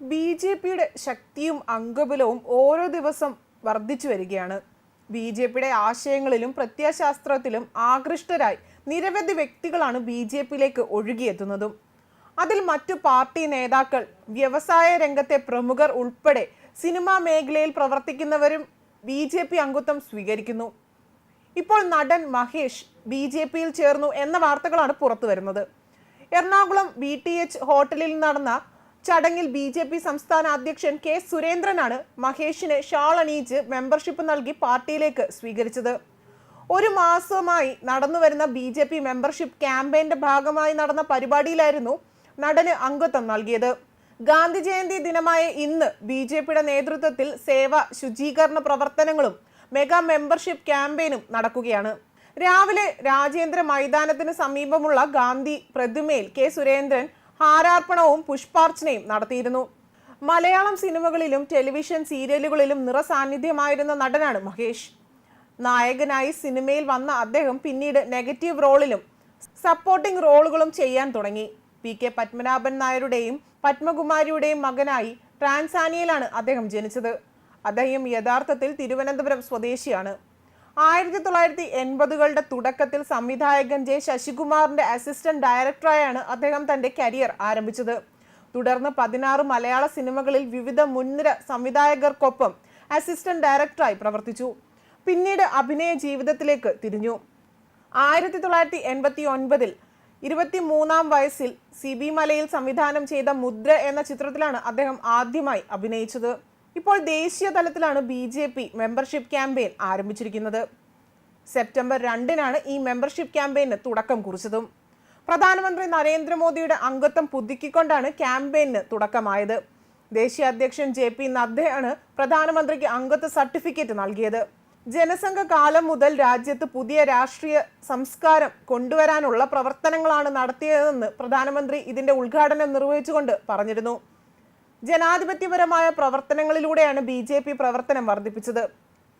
B J പിയുടെ ശക്തിയും അംഗബലവും ഓരോ ദിവസം വർദ്ധിച്ചു വരികയാണ്. ബി ജെ പിയുടെ ആശയങ്ങളിലും പ്രത്യയശാസ്ത്രത്തിലും ആകൃഷ്ടരായി നിരവധി വ്യക്തികളാണ് ബി ജെ പിയിലേക്ക് ഒഴുകിയെത്തുന്നതും. അതിൽ മറ്റു പാർട്ടി നേതാക്കൾ വ്യവസായ രംഗത്തെ പ്രമുഖർ ഉൾപ്പെടെ സിനിമാ മേഖലയിൽ പ്രവർത്തിക്കുന്നവരും ബി ജെ പി അംഗത്വം സ്വീകരിക്കുന്നു. ഇപ്പോൾ നടൻ മഹേഷ് ബി ജെ പിയിൽ ചേർന്നു എന്ന വാർത്തകളാണ് പുറത്തു വരുന്നത് എറണാകുളം ബി ടി എച്ച് ഹോട്ടലിൽ നടന്ന ചടങ്ങിൽ ബി ജെ പി സംസ്ഥാന അധ്യക്ഷൻ കെ സുരേന്ദ്രനാണ് മഹേഷിന് ഷാൾ അണിയിച്ച് മെമ്പർഷിപ്പ് നൽകി പാർട്ടിയിലേക്ക് സ്വീകരിച്ചത്. ഒരു മാസമായി നടന്നുവരുന്ന ബി ജെ പി മെമ്പർഷിപ്പ് ക്യാമ്പയിന്റെ ഭാഗമായി നടന്ന പരിപാടിയിലായിരുന്നു നടന് അംഗത്വം നൽകിയത്. ഗാന്ധി ജയന്തി ദിനമായ ഇന്ന് ബി ജെ പിയുടെ നേതൃത്വത്തിൽ സേവ ശുചീകരണ പ്രവർത്തനങ്ങളും മെഗാ മെമ്പർഷിപ്പ് ക്യാമ്പയിനും നടക്കുകയാണ്. രാവിലെ രാജേന്ദ്ര മൈതാനത്തിന് സമീപമുള്ള ഗാന്ധി പ്രതിമയിൽ കെ സുരേന്ദ്രൻ ഹാരാർപ്പണവും പുഷ്പാർച്ചനയും നടത്തിയിരുന്നു. മലയാളം സിനിമകളിലും ടെലിവിഷൻ സീരിയലുകളിലും നിറസാന്നിധ്യമായിരുന്ന നടനാണ് മഹേഷ്. നായകനായി സിനിമയിൽ വന്ന അദ്ദേഹം പിന്നീട് നെഗറ്റീവ് റോളിലും സപ്പോർട്ടിംഗ് റോളുകളും ചെയ്യാൻ തുടങ്ങി. പി കെ പത്മനാഭൻ നായരുടെയും പത്മകുമാരിയുടെയും മകനായി ട്രാൻസാനിയയിലാണ് അദ്ദേഹം ജനിച്ചത്. അദ്ദേഹം യഥാർത്ഥത്തിൽ തിരുവനന്തപുരം സ്വദേശിയാണ്. ആയിരത്തി തൊള്ളായിരത്തി എൺപതുകളുടെ തുടക്കത്തിൽ സംവിധായകൻ ജെ ശശികുമാറിന്റെ അസിസ്റ്റന്റ് ഡയറക്ടറായാണ് അദ്ദേഹം തന്റെ കരിയർ ആരംഭിച്ചത്. തുടർന്ന് പതിനാറ് മലയാള സിനിമകളിൽ വിവിധ മുൻനിര സംവിധായകർക്കൊപ്പം അസിസ്റ്റന്റ് ഡയറക്ടറായി പ്രവർത്തിച്ചു. പിന്നീട് അഭിനയ ജീവിതത്തിലേക്ക് തിരിഞ്ഞു. ആയിരത്തി തൊള്ളായിരത്തി എൺപത്തി ഒൻപതിൽ ഇരുപത്തി മൂന്നാം വയസ്സിൽ സി ബി മലയിൽ സംവിധാനം ചെയ്ത മുദ്ര എന്ന ചിത്രത്തിലാണ് അദ്ദേഹം ആദ്യമായി അഭിനയിച്ചത്. ഇപ്പോൾ ദേശീയ തലത്തിലാണ് B J P membership campaign ആരംഭിച്ചിരിക്കുന്നത്. സെപ്റ്റംബർ രണ്ടിനാണ് ഈ മെമ്പർഷിപ്പ് ക്യാമ്പയിന് തുടക്കം കുറിച്ചതും. പ്രധാനമന്ത്രി നരേന്ദ്രമോദിയുടെ അംഗത്വം പുതുക്കിക്കൊണ്ടാണ് ക്യാമ്പയിന് തുടക്കമായത്. ദേശീയ അധ്യക്ഷൻ ജെ പി നദ്ദയാണ് പ്രധാനമന്ത്രിക്ക് അംഗത്വ സർട്ടിഫിക്കറ്റ് നൽകിയത്. ജനസംഘ കാലം മുതൽ രാജ്യത്ത് പുതിയ രാഷ്ട്രീയ സംസ്കാരം കൊണ്ടുവരാനുള്ള പ്രവർത്തനങ്ങളാണ് നടത്തിയതെന്ന് പ്രധാനമന്ത്രി ഇതിന്റെ ഉദ്ഘാടനം നിർവഹിച്ചുകൊണ്ട് പറഞ്ഞിരുന്നു. ജനാധിപത്യപരമായ പ്രവർത്തനങ്ങളിലൂടെയാണ് ബി ജെ പി പ്രവർത്തനം വർദ്ധിപ്പിച്ചത്.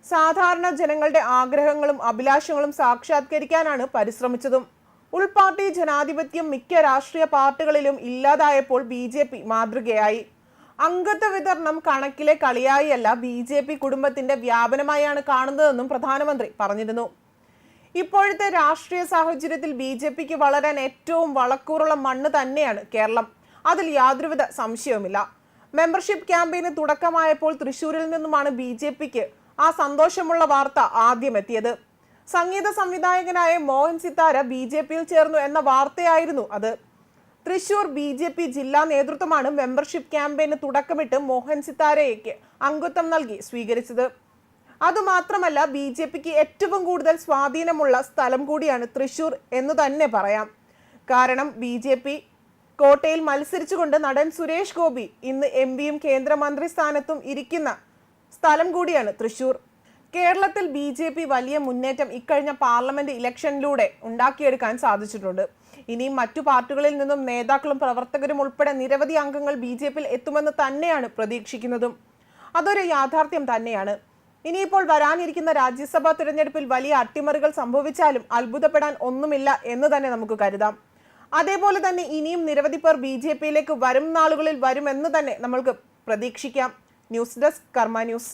സാധാരണ ജനങ്ങളുടെ ആഗ്രഹങ്ങളും അഭിലാഷങ്ങളും സാക്ഷാത്കരിക്കാനാണ് പരിശ്രമിച്ചതും. ഉൾപാർട്ടി ജനാധിപത്യം മിക്ക രാഷ്ട്രീയ പാർട്ടികളിലും ഇല്ലാതായപ്പോൾ ബി ജെ പി മാതൃകയായി. അംഗത്വ വിതരണം കണക്കിലെ കളിയായല്ല ബി ജെ പി കുടുംബത്തിന്റെ വ്യാപനമായാണ് കാണുന്നതെന്നും പ്രധാനമന്ത്രി പറഞ്ഞിരുന്നു. ഇപ്പോഴത്തെ രാഷ്ട്രീയ സാഹചര്യത്തിൽ ബി ജെ പിക്ക് വളരാൻ ഏറ്റവും വളക്കൂറുള്ള മണ്ണ് തന്നെയാണ് കേരളം. അതിൽ യാതൊരുവിധ സംശയവുമില്ല. മെമ്പർഷിപ്പ് ക്യാമ്പയിന് തുടക്കമായപ്പോൾ തൃശൂരിൽ നിന്നുമാണ് ബി ജെ പിക്ക് ആ സന്തോഷമുള്ള വാർത്ത ആദ്യമെത്തിയത്. സംഗീത സംവിധായകനായ മോഹൻ സിത്താര ബി ജെ പിയിൽ ചേർന്നു എന്ന വാർത്തയായിരുന്നു അത്. തൃശൂർ ബി ജെ പി ജില്ലാ നേതൃത്വമാണ് മെമ്പർഷിപ്പ് ക്യാമ്പയിന് തുടക്കമിട്ട് മോഹൻ സിത്താരയ്ക്ക് അംഗത്വം നൽകി സ്വീകരിച്ചത്. അതുമാത്രമല്ല ബി ജെ പിക്ക് ഏറ്റവും കൂടുതൽ സ്വാധീനമുള്ള സ്ഥലം കൂടിയാണ് തൃശൂർ എന്ന് തന്നെ പറയാം. കാരണം ബി ജെ പി കോട്ടയിൽ മത്സരിച്ചുകൊണ്ട് നടൻ സുരേഷ് ഗോപി ഇന്ന് എം പിയും കേന്ദ്രമന്ത്രി സ്ഥാനത്തും ഇരിക്കുന്ന സ്ഥലം കൂടിയാണ് തൃശൂർ. കേരളത്തിൽ ബി ജെ പി വലിയ മുന്നേറ്റം ഇക്കഴിഞ്ഞ പാർലമെന്റ് ഇലക്ഷനിലൂടെ ഉണ്ടാക്കിയെടുക്കാൻ സാധിച്ചിട്ടുണ്ട്. ഇനിയും മറ്റു പാർട്ടികളിൽ നിന്നും നേതാക്കളും പ്രവർത്തകരും ഉൾപ്പെടെ നിരവധി അംഗങ്ങൾ ബി ജെ പിയിൽ എത്തുമെന്ന് തന്നെയാണ് പ്രതീക്ഷിക്കുന്നതും. അതൊരു യാഥാർത്ഥ്യം തന്നെയാണ്. ഇനിയിപ്പോൾ വരാനിരിക്കുന്ന രാജ്യസഭാ തിരഞ്ഞെടുപ്പിൽ വലിയ അട്ടിമറികൾ സംഭവിച്ചാലും അത്ഭുതപ്പെടാൻ ഒന്നുമില്ല എന്ന് തന്നെ നമുക്ക് കരുതാം. അതേപോലെ തന്നെ ഇനിയും നിരവധി പേർ ബി ജെ പിയിലേക്ക് വരും നാളുകളിൽ വരുമെന്ന് തന്നെ നമ്മൾക്ക് പ്രതീക്ഷിക്കാം. News desk Karma news.